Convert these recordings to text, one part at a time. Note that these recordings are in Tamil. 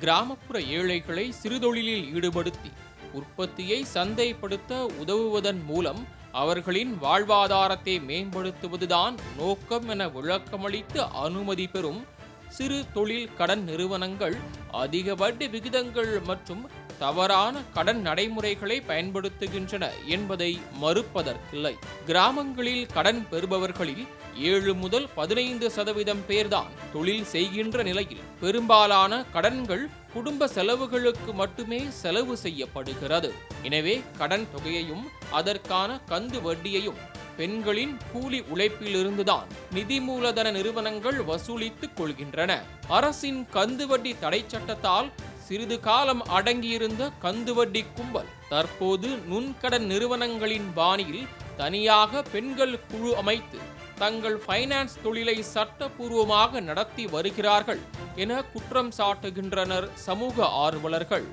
கிராமப்புற ஏழைகளை சிறுதொழிலில் ஈடுபடுத்தி உற்பத்தியை சந்தைப்படுத்த உதவுவதன் மூலம் அவர்களின் வாழ்வாதாரத்தை மேம்படுத்துவதுதான் நோக்கம் என விளக்கமளித்து அனுமதி பெறும் சிறு தொழில் கடன் நிறுவனங்கள் அதிக வட்டி விகிதங்கள் மற்றும் தவறான கடன் நடைமுறைகளை பயன்படுத்துகின்றன என்பதை மறுப்பதற்கில்லை. கிராமங்களில் கடன் பெறுபவர்களில் ஏழு முதல் பதினைந்து சதவீதம் பேர்தான் தொழில் செய்கின்ற நிலையில். பெரும்பாலான கடன்கள் குடும்ப செலவுகளுக்கு மட்டுமே செலவு செய்யப்படுகிறது. எனவே கடன் தொகையையும் அதற்கான கந்து வட்டியையும் பெண்களின் கூலி உழைப்பிலிருந்துதான் நிதி மூலதன நிறுவனங்கள் வசூலித்துக் கொள்கின்றன. அரசின் கந்து வட்டி தடை சட்டத்தால் சிறிது காலம் அடங்கியிருந்த கந்துவட்டி கும்பல் தற்போது நுண்கடன் நிறுவனங்களின் பாணியில் தனியாக பெண்கள் குழு அமைத்து தங்கள் ஃபைனான்ஸ் தொழிலை சட்டபூர்வமாக நடத்தி வருகிறார்கள் என குற்றம் சாட்டுகின்றனர் சமூக ஆர்வலர்கள்.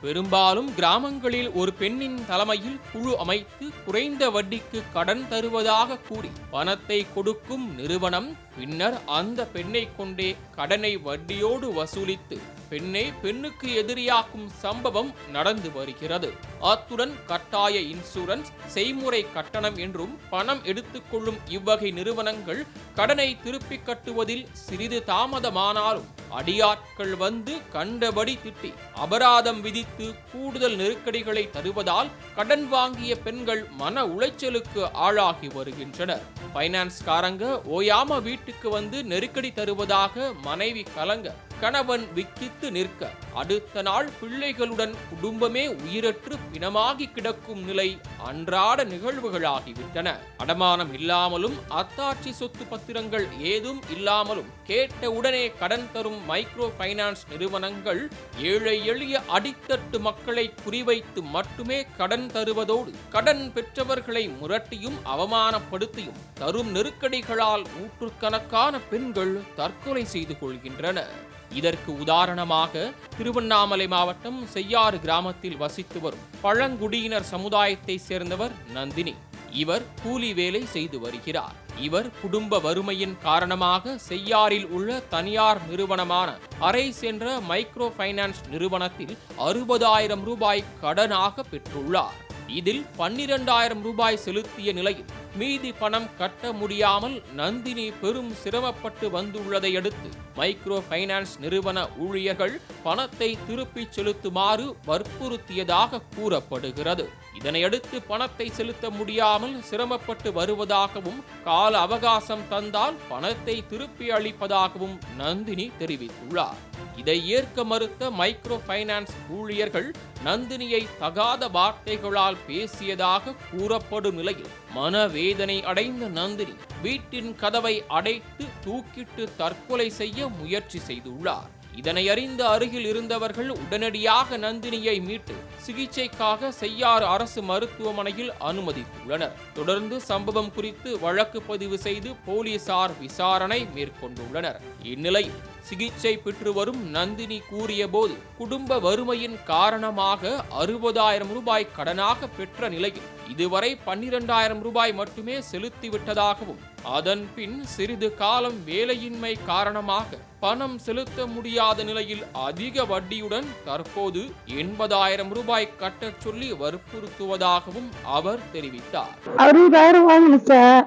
பெரும்பாலும் கிராமங்களில் ஒரு பெண்ணின் தலைமையில் குழு அமைத்து குறைந்த வட்டிக்கு கடன் தருவதாக கூறி பணத்தை கொடுக்கும் நிறுவனம் பின்னர் அந்த பெண்ணை கொண்டே கடனை வட்டியோடு வசூலித்து பெண்ணை பெண்ணுக்கு எதிரியாக்கும் சம்பவம் நடந்து வருகிறது. அத்துடன் கட்டாய இன்சூரன்ஸ் செய்முறை கட்டணம் என்றும் பணம் எடுத்துக்கொள்ளும் இவ்வகை நிறுவனங்கள் கடனை திருப்பிக் கட்டுவதில் சிறிது தாமதமானாலும் அடியாட்கள் வந்து கண்டபடி திட்டி அபராதம் விதித்து கூடுதல் நெருக்கடிகளை தருவதால் கடன் வாங்கிய பெண்கள் மன உளைச்சலுக்கு ஆளாகி வருகின்றனர். பைனான்ஸ்காரங்க ஓயாம வீட்டுக்கு வந்து நெருக்கடி தருவதாக மனைவி கலங்க கணவன் விக்கித்து நிற்க அடுத்த நாள் பிள்ளைகளுடன் குடும்பமே உயிரற்று பிணமாகி கிடக்கும் நிலை அன்றாட நிகழ்வுகளாகிவிட்டன. அடமானம் இல்லாமலும் அத்தாட்சி சொத்து பத்திரங்கள் ஏதும் இல்லாமலும் கேட்ட உடனே கடன் தரும் மைக்ரோ பைனான்ஸ் நிறுவனங்கள் ஏழை எளிய அடித்தட்டு மக்களை குறிவைத்து மட்டுமே கடன் தருவதோடு கடன் பெற்றவர்களை முரட்டியும் அவமானப்படுத்தியும் தரும் நெருக்கடிகளால் நூற்றுக்கணக்கான பெண்கள் தற்கொலை செய்து கொள்கின்றனர். இதற்கு உதாரணமாக திருவண்ணாமலை மாவட்டம் செய்யாறு கிராமத்தில் வசித்து வரும் பழங்குடியினர் சமுதாயத்தை சேர்ந்தவர் நந்தினி. இவர் கூலி வேலை செய்து வருகிறார். இவர் குடும்ப வறுமையின் காரணமாக செய்யாறில் உள்ள தனியார் நிறுவனமான அரை சென்ற மைக்ரோ பைனான்ஸ் நிறுவனத்தில் அறுபதாயிரம் ரூபாய் கடனாக பெற்றுள்ளார். இதில் பன்னிரண்டாயிரம் ரூபாய் செலுத்திய நிலையில் மீதி பணம் கட்ட முடியாமல் நந்தினி பெரும் சிரமப்பட்டு வந்துள்ளதை அடுத்து மைக்ரோ ஃபைனான்ஸ் நிறுவன ஊழியர்கள் பணத்தை திருப்பிச் செலுத்துமாறு வற்புறுத்தியதாக கூறப்படுகிறது. இதனையடுத்து பணத்தை செலுத்த முடியாமல் சிரமப்பட்டு வருவதாகவும் கால அவகாசம் தந்தால் பணத்தை திருப்பி அளிப்பதாகவும் நந்தினி தெரிவித்துள்ளார். இதை ஏற்க மறுத்த மைக்ரோ பைனான்ஸ் ஊழியர்கள் நந்தினியை தகாத வார்த்தைகளால் பேசியதாக கூறப்படும் நிலையில் மனவேதனை அடைந்த நந்தினி வீட்டின் கதவை அடைத்து தூக்கிட்டு தற்கொலை செய்ய முயற்சி செய்துள்ளார். இதனை அறிந்த அருகில் இருந்தவர்கள் உடனடியாக நந்தினியை மீட்டு சிகிச்சைக்காக செய்யாறு அரசு மருத்துவமனையில் அனுமதித்துள்ளனர். தொடர்ந்து சம்பவம் குறித்து வழக்கு பதிவு செய்து போலீசார் விசாரணை மேற்கொண்டுள்ளனர். இந்நிலையில் சிகிச்சை பெற்று வரும் நந்தினி கூறியபோது குடும்ப வறுமையின் காரணமாக அறுபதாயிரம் ரூபாய் கடனாக பெற்ற நிலையில் இதுவரை பன்னிரண்டாயிரம் ரூபாய் மட்டுமே செலுத்திவிட்டதாகவும் அதன் பின் சிறிது காலம் வேலையின்மை காரணமாக பணம் செலுத்த முடியாத நிலையில் அதிக வட்டியுடன் தற்போது எண்பதாயிரம் ரூபாய் கட்டச் சொல்லி வற்புறுத்துவதாகவும் அவர் தெரிவித்தார். அறுபதாயிரம் வாங்கணும் சார்.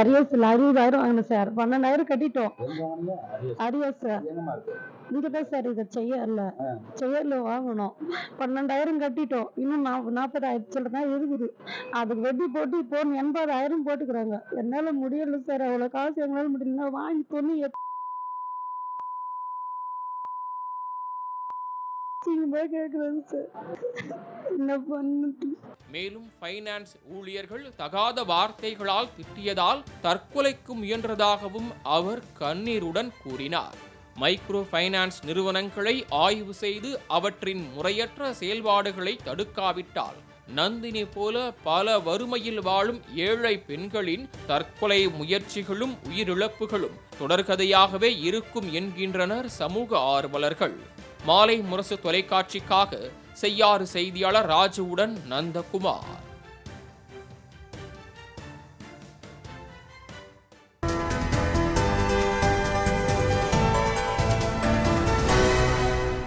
அரியர்ஸில் அறுபதாயிரம் வாங்கணும் சார். பன்னெண்டாயிரம் கட்டிட்டோம். Arrears sir. இங்கே தான் சார் இதை செய்யல செய்யல வாங்கணும். பன்னெண்டாயிரம் கட்டிட்டோம். இன்னும் நாப் நாற்பதாயிரம் தான் இருக்குது. அதுக்கு வெட்டி போட்டு இப்போ எண்பதாயிரம் போட்டுக்கிறாங்க. என்னால முடியல சார் அவ்வளோ காசு எங்களால முடியலன்னா வாங்கி தொண்ணூ சார் என்ன மேலும் பைனான்ஸ் ஊழியர்கள் தகாத வார்த்தைகளால் திட்டியதால் தற்கொலைக்கு முயன்றதாகவும் அவர் கண்ணீருடன் கூறினார். மைக்ரோ ஃபைனான்ஸ் நிறுவனங்களை ஆய்வு செய்து அவற்றின் முறையற்ற செயல்பாடுகளை தடுக்காவிட்டால் நந்தினி போல பல வறுமையில் வாழும் ஏழை பெண்களின் தற்கொலை முயற்சிகளும் உயிரிழப்புகளும் தொடர்கதையாகவே இருக்கும் என்கின்றனர் சமூக ஆர்வலர்கள். மாலை முரசு தொலைக்காட்சிக்காக செய்யாறு செய்தியாளர் ராஜுவுடன் நந்தகுமார்.